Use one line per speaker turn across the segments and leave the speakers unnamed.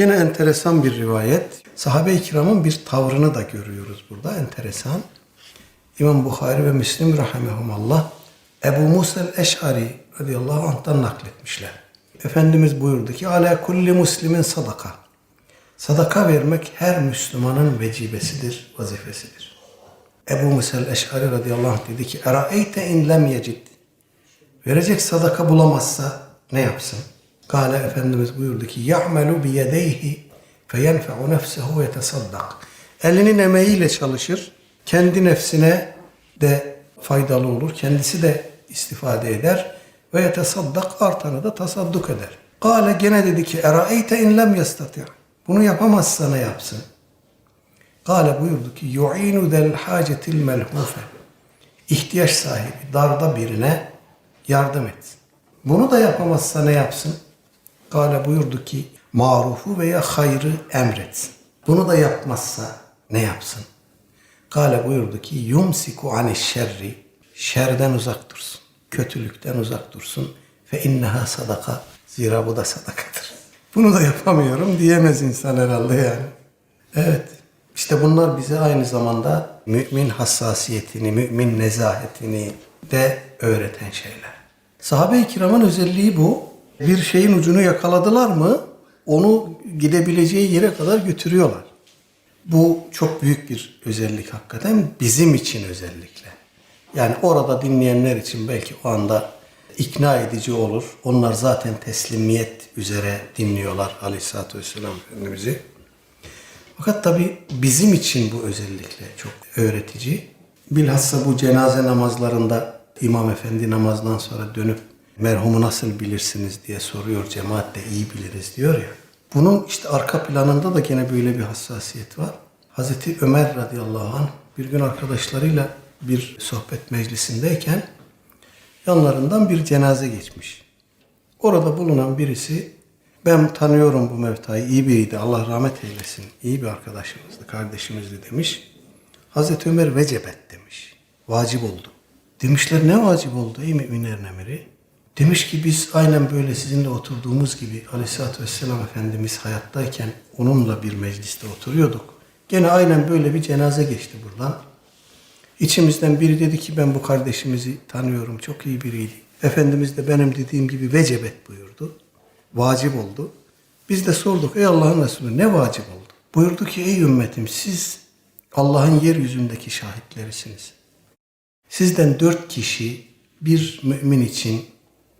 Yine enteresan bir rivayet. Sahabe-i kiramın bir tavrını da görüyoruz burada. Enteresan. İmam Bukhari ve Müslim rahimehumallah Ebu Musa el-Eş'ari radıyallahu anh'tan nakletmişler. Efendimiz buyurdu ki ala kulli muslimin sadaka. Sadaka vermek her Müslümanın vecibesidir, vazifesidir. Ebu Musa el-Eş'ari radıyallahu anh dedi ki Eraeyte in lem yecid. Verecek sadaka bulamazsa ne yapsın? Kale Efendimiz buyurdu ki ya'melu bi yedeyhi feyenfe'u nefsehu. Elinin emeğiyle çalışır, kendi nefsine de faydalı olur, kendisi de istifade eder ve yetesaddak artanı da tasadduk eder. Kale gene dedi ki eraeyte in lem yastati. Bunu yapamazsa ne yapsın? Kale buyurdu ki yu'inu del hacetil melhufe. İhtiyaç sahibi darda birine yardım et. Bunu da yapamazsa ne yapsın? Kale buyurdu ki marufu veya hayrı emret. Bunu da yapmazsa ne yapsın? Kale buyurdu ki yumsiku ani şerri. Şerden uzak dursun. Kötülükten uzak dursun. Fe inneha sadaka. Zira bu da sadakadır. Bunu da yapamıyorum diyemez insan herhalde yani. Evet. İşte bunlar bize aynı zamanda mümin hassasiyetini, mümin nezahetini de öğreten şeyler. Sahabe-i kiramın özelliği bu. Bir şeyin ucunu yakaladılar mı onu gidebileceği yere kadar götürüyorlar. Bu çok büyük bir özellik hakikaten bizim için özellikle. Yani orada dinleyenler için belki o anda ikna edici olur. Onlar zaten teslimiyet üzere dinliyorlar Aleyhisselatü Vesselam Efendimiz'i. Fakat tabi bizim için bu özellikle çok öğretici. Bilhassa bu cenaze namazlarında İmam Efendi namazdan sonra dönüp merhumu nasıl bilirsiniz diye soruyor. Cemaat de iyi biliriz diyor ya. Bunun işte arka planında da gene böyle bir hassasiyet var. Hazreti Ömer radıyallahu anh bir gün arkadaşlarıyla bir sohbet meclisindeyken yanlarından bir cenaze geçmiş. Orada bulunan birisi ben tanıyorum bu mevtayı iyi biriydi Allah rahmet eylesin iyi bir arkadaşımızdı kardeşimizdi demiş. Hazreti Ömer vecebet demiş. Vacip oldu. Demişler ne vacip oldu ey müminlerin emiri? Demiş ki biz aynen böyle sizinle oturduğumuz gibi Aleyhisselatü Vesselam Efendimiz hayattayken onunla bir mecliste oturuyorduk. Gene aynen böyle bir cenaze geçti buradan. İçimizden biri dedi ki ben bu kardeşimizi tanıyorum çok iyi biriydi. Efendimiz de benim dediğim gibi vecebet buyurdu. Vacip oldu. Biz de sorduk ey Allah'ın Resulü ne vacip oldu? Buyurdu ki ey ümmetim siz Allah'ın yeryüzündeki şahitlerisiniz. Sizden dört kişi bir mümin için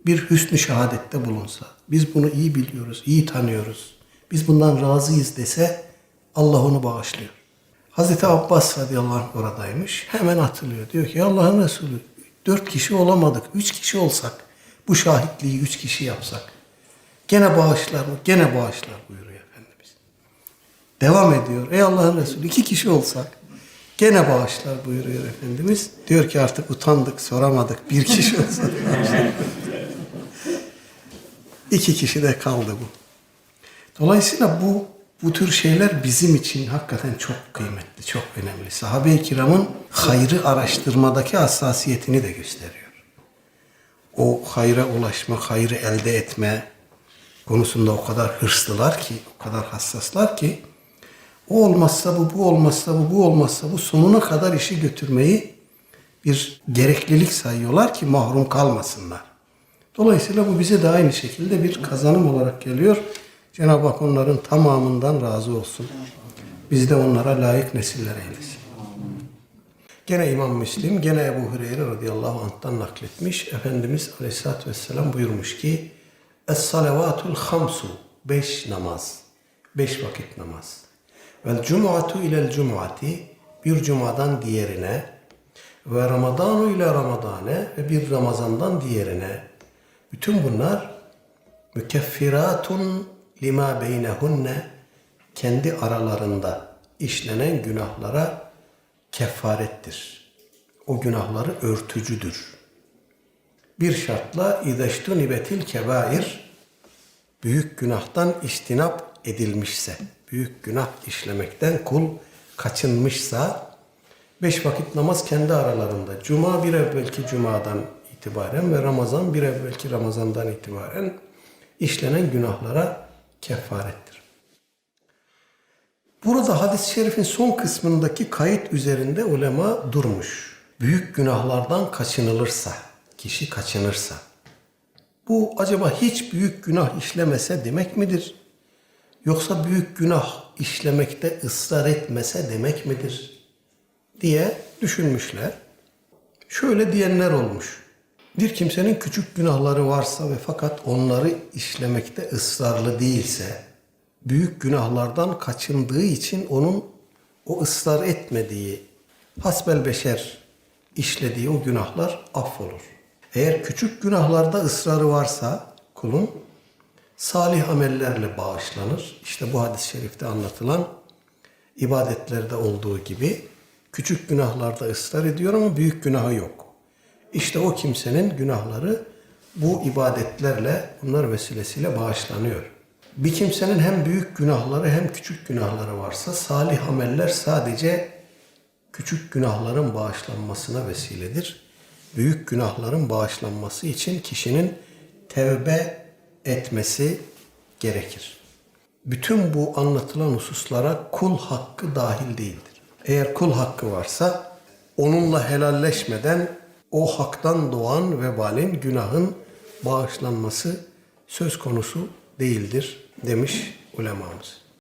bir hüsnü şehadette bulunsa, biz bunu iyi biliyoruz, iyi tanıyoruz, biz bundan razıyız dese Allah onu bağışlıyor. Hazreti Abbas radıyallahu anh oradaymış. Hemen hatırlıyor. Diyor ki Allah'ın Resulü dört kişi olamadık. Üç kişi olsak bu şahitliği üç kişi yapsak gene bağışlar mı? Gene bağışlar buyuruyor Efendimiz. Devam ediyor. Ey Allah'ın Resulü iki kişi olsak gene bağışlar buyuruyor Efendimiz. Diyor ki artık utandık soramadık. Bir kişi olsa İki kişi de kaldı bu. Dolayısıyla bu bu tür şeyler bizim için hakikaten çok kıymetli, çok önemli. Sahabe-i kiramın hayrı araştırmadaki hassasiyetini de gösteriyor. O hayra ulaşma, hayrı elde etme konusunda o kadar hırslılar ki, o kadar hassaslar ki o olmazsa bu, bu olmazsa bu, bu olmazsa bu sonuna kadar işi götürmeyi bir gereklilik sayıyorlar ki mahrum kalmasınlar. Dolayısıyla bu bize de aynı şekilde bir kazanım olarak geliyor. Cenab-ı Hak onların tamamından razı olsun. Biz de onlara layık nesiller eylesin. Gene İmam Müslim, gene Ebu Hureyre radıyallahu anh'tan nakletmiş. Efendimiz aleyhissalatü vesselam buyurmuş ki Es-salavatul hamsu Beş namaz. Beş vakit namaz. Vel cum'atu ilel cum'ati Bir cumadan diğerine ve Ramadanu ile Ramadane ve bir Ramazandan diğerine bütün bunlar mükeffiratun lima beynehunne kendi aralarında işlenen günahlara kefarettir. O günahları örtücüdür. Bir şartla izeştu nibetil kebair büyük günahtan istinap edilmişse, büyük günah işlemekten kul kaçınmışsa beş vakit namaz kendi aralarında. Cuma bir evvelki cumadan itibaren ve Ramazan bir evvelki Ramazan'dan itibaren işlenen günahlara kefarettir. Burada hadis-i şerifin son kısmındaki kayıt üzerinde ulema durmuş. Büyük günahlardan kaçınılırsa, kişi kaçınırsa. Bu acaba hiç büyük günah işlemese demek midir? Yoksa büyük günah işlemekte ısrar etmese demek midir? diye düşünmüşler. Şöyle diyenler olmuş. Bir kimsenin küçük günahları varsa ve fakat onları işlemekte ısrarlı değilse, büyük günahlardan kaçındığı için onun o ısrar etmediği, hasbel beşer işlediği o günahlar affolur. Eğer küçük günahlarda ısrarı varsa kulun salih amellerle bağışlanır. İşte bu hadis-i şerifte anlatılan ibadetlerde olduğu gibi küçük günahlarda ısrar ediyor ama büyük günahı yok. İşte o kimsenin günahları bu ibadetlerle, bunlar vesilesiyle bağışlanıyor. Bir kimsenin hem büyük günahları hem küçük günahları varsa salih ameller sadece küçük günahların bağışlanmasına vesiledir. Büyük günahların bağışlanması için kişinin tevbe etmesi gerekir. Bütün bu anlatılan hususlara kul hakkı dahil değildir. Eğer kul hakkı varsa onunla helalleşmeden o haktan doğan vebalin, günahın bağışlanması söz konusu değildir demiş ulemamız.